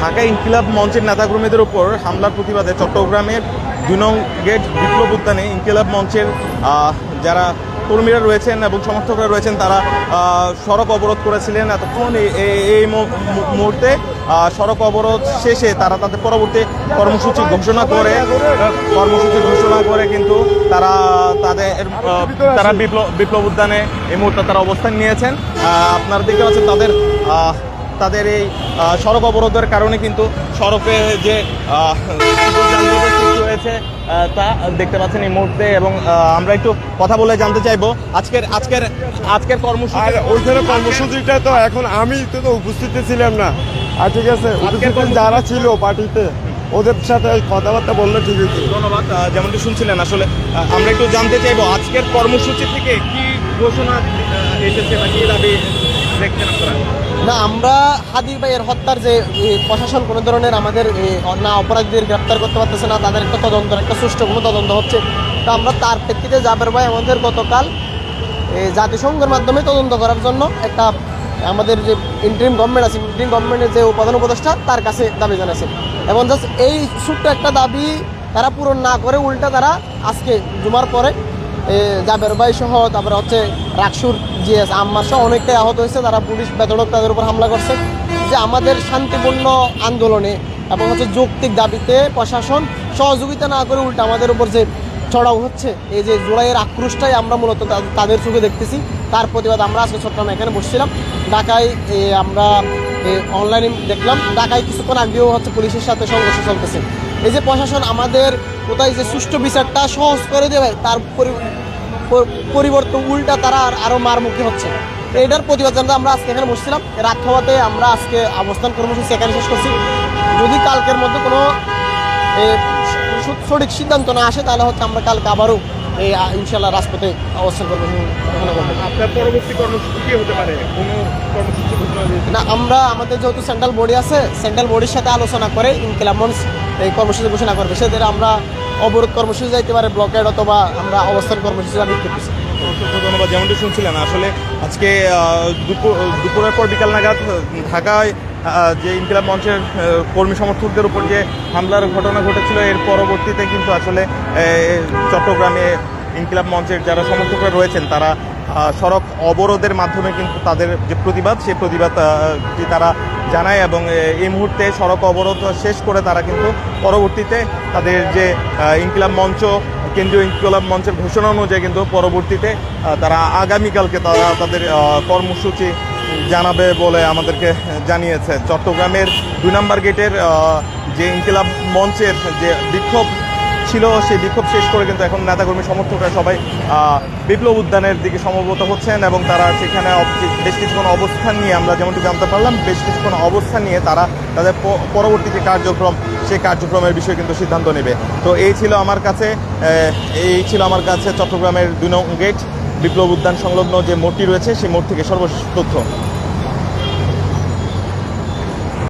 ঢাকা ইনকিলাব মঞ্চের নেতাকর্মীদের উপর হামলার প্রতিবাদে চট্টগ্রামের দুই নং গেট বিপ্লব উদ্যানে ইনকিলাব মঞ্চের যারা কর্মীরা রয়েছেন এবং সমর্থকরা রয়েছেন, তারা সড়ক অবরোধ করেছিলেন এতক্ষণ এই- মুহূর্তে সড়ক অবরোধ শেষে তারা তাদের পরবর্তী কর্মসূচি ঘোষণা করে, কর্মসূচি ঘোষণা করে কিন্তু তারা তাদের তারা বিপ্লব বিপ্লব উদ্যানে এই মুহূর্তে তারা অবস্থান নিয়েছেন। আপনারা দেখতে পাচ্ছেন তাদের তাদের এই সড়ক অবরোধের কারণে কিন্তু সড়কে যে সৃষ্টি হয়েছে তা দেখতে পাচ্ছেন এই মুহূর্তে এবং আমরা একটু কথা বলে জানতে চাইব। আজকের আজকের আজকের কর্মসূচি ওইখানে কর্মসূচিটা তো এখন আমি তো উপস্থিত ছিলাম না। আর ঠিক আছে যারা ছিল পার্টিতে ওদের সাথে কথাবার্তা বললে ঠিক হতো ধন্যবাদ যেমনটি শুনছিলেন আসলে আমরা একটু জানতে চাইব আজকের কর্মসূচি থেকে কি ঘোষণা এসেছে বা কি দাবি? না, আমরা হাদির ভাইয়ের হত্যার যে প্রশাসন কোনো ধরনের আমাদের না, অপরাধীদের গ্রেপ্তার করতে পারতেছে না, তাদের একটা তদন্ত, একটা সুষ্ঠু কোনো তদন্ত হচ্ছে। তো আমরা তার প্রেক্ষিতে জাবের ভাই আমাদের গতকাল জাতিসংঘের মাধ্যমে তদন্ত করার জন্য একটা, আমাদের যে ইন্টারিম গভর্নমেন্ট আছে ইন্টারিম গভর্নমেন্টের যে প্রধান উপদেষ্টা, তার কাছে দাবি জানাচ্ছে এবং জাস্ট এই ছোট্ট একটা দাবি তারা পূরণ না করে উল্টা তারা আজকে জুমার পরে জাবের ভাই সহ, তারপরে হচ্ছে রাকসুর, জিএস আম্মার সহ অনেকটাই আহত হয়েছে। তারা পুলিশ বেতনক তাদের উপর হামলা করছে। যে আমাদের শান্তিপূর্ণ আন্দোলনে এবং হচ্ছে যৌক্তিক দাবিতে প্রশাসন সহযোগিতা না করে উল্টা আমাদের উপর যে চড়াও হচ্ছে, এই যে জোড়াইয়ের আক্রোশটাই আমরা মূলত তাদের চোখে দেখতেছি। তার প্রতিবাদ আমরা আজকে চট্টগ্রামে এখানে বসছিলাম। ঢাকায় আমরা অনলাইনে দেখলাম। ঢাকায় কিছুক্ষণ আগেও হচ্ছে পুলিশের সাথে সংঘর্ষ চলতেছে। এই যে প্রশাসন আমাদের কোথায় যে সুষ্ঠু বিচারটা সহজ করে দেবে, তার পরি- পর- পরিবর্তে উল্টা তারা আর আরও মারমুখী হচ্ছে। এটার প্রতিবাদ জানাতে আমরা আজকে এখানে বসছিলাম। রাত হওয়াতে আমরা আজকে অবস্থান কর্মসূচি এখানে শেষ করছি। যদি কালকের মধ্যে কোনো সঠিক সিদ্ধান্ত না আসে, তাহলে হচ্ছে আমরা কালকে আবারও এই ইনশাল্লাহ রাজপথে অবস্থান করব ঘোষণা করব। আপনার পরবর্তী কর্মসূচি কি হতে পারে? কোনো কর্মসূচি না আমরা আমাদের যেহেতু সেন্ট্রাল বডি আছে সেন্ট্রাল বডির সাথে আলোচনা করে ইনকিলাম এই কর্মসূচি ঘোষণা করবে। সেদের আমরা অবরোধ কর্মসূচি যাইতে পারে ব্লকেড অথবা আমরা অবস্থান কর্মসূচি আমি করতেছি অসংখ্য ধন্যবাদ। যেমনটি শুনছিলেন আসলে আজকে দুপুর দুপুরের পর বিকাল নাগাদ ঢাকায় যে ইনকিলাব মঞ্চের কর্মী সমর্থকদের উপর যে হামলার ঘটনা ঘটেছিল এর পরবর্তীতে কিন্তু আসলে চট্টগ্রামে ইনকিলাব মঞ্চের যারা সমর্থকরা রয়েছেন তারা সড়ক অবরোধের মাধ্যমে কিন্তু তাদের যে প্রতিবাদ সেই প্রতিবাদ আহ, টি তারা জানায় এবং এই মুহূর্তে সড়ক অবরোধ শেষ করে তারা কিন্তু পরবর্তীতে তাদের যে ইনকিলাব মঞ্চ কেন্দ্রীয় ইনকলাব মঞ্চের ঘোষণা অনুযায়ী কিন্তু পরবর্তীতে তারা আগামীকালকে তারা তাদের কর্মসূচি জানাবে বলে আমাদেরকে জানিয়েছে। চট্টগ্রামের দুই নম্বর গেটের যে ইনকিলাব মঞ্চের যে বিক্ষোভ ছিল, সেই বিক্ষোভ শেষ করে কিন্তু এখন নেতাকর্মী সমর্থকরা সবাই বিপ্লব উদ্যানের দিকে সমবেত হচ্ছেন এবং তারা সেখানে বেশ কিছুক্ষণ অবস্থান নিয়ে আমরা যেমনটি জানতে পারলাম, বেশ কিছুক্ষণ অবস্থান নিয়ে তারা তাদের পরবর্তী যে কার্যক্রম, সেই কার্যক্রমের বিষয়ে কিন্তু সিদ্ধান্ত নেবে। তো এই ছিল আমার কাছে এই ছিল আমার কাছে চট্টগ্রামের দুই নং গেট, বিপ্লব উদ্যান সংলগ্ন যে মোড়টি রয়েছে, সেই মোড় থেকে সর্বশেষ তথ্য।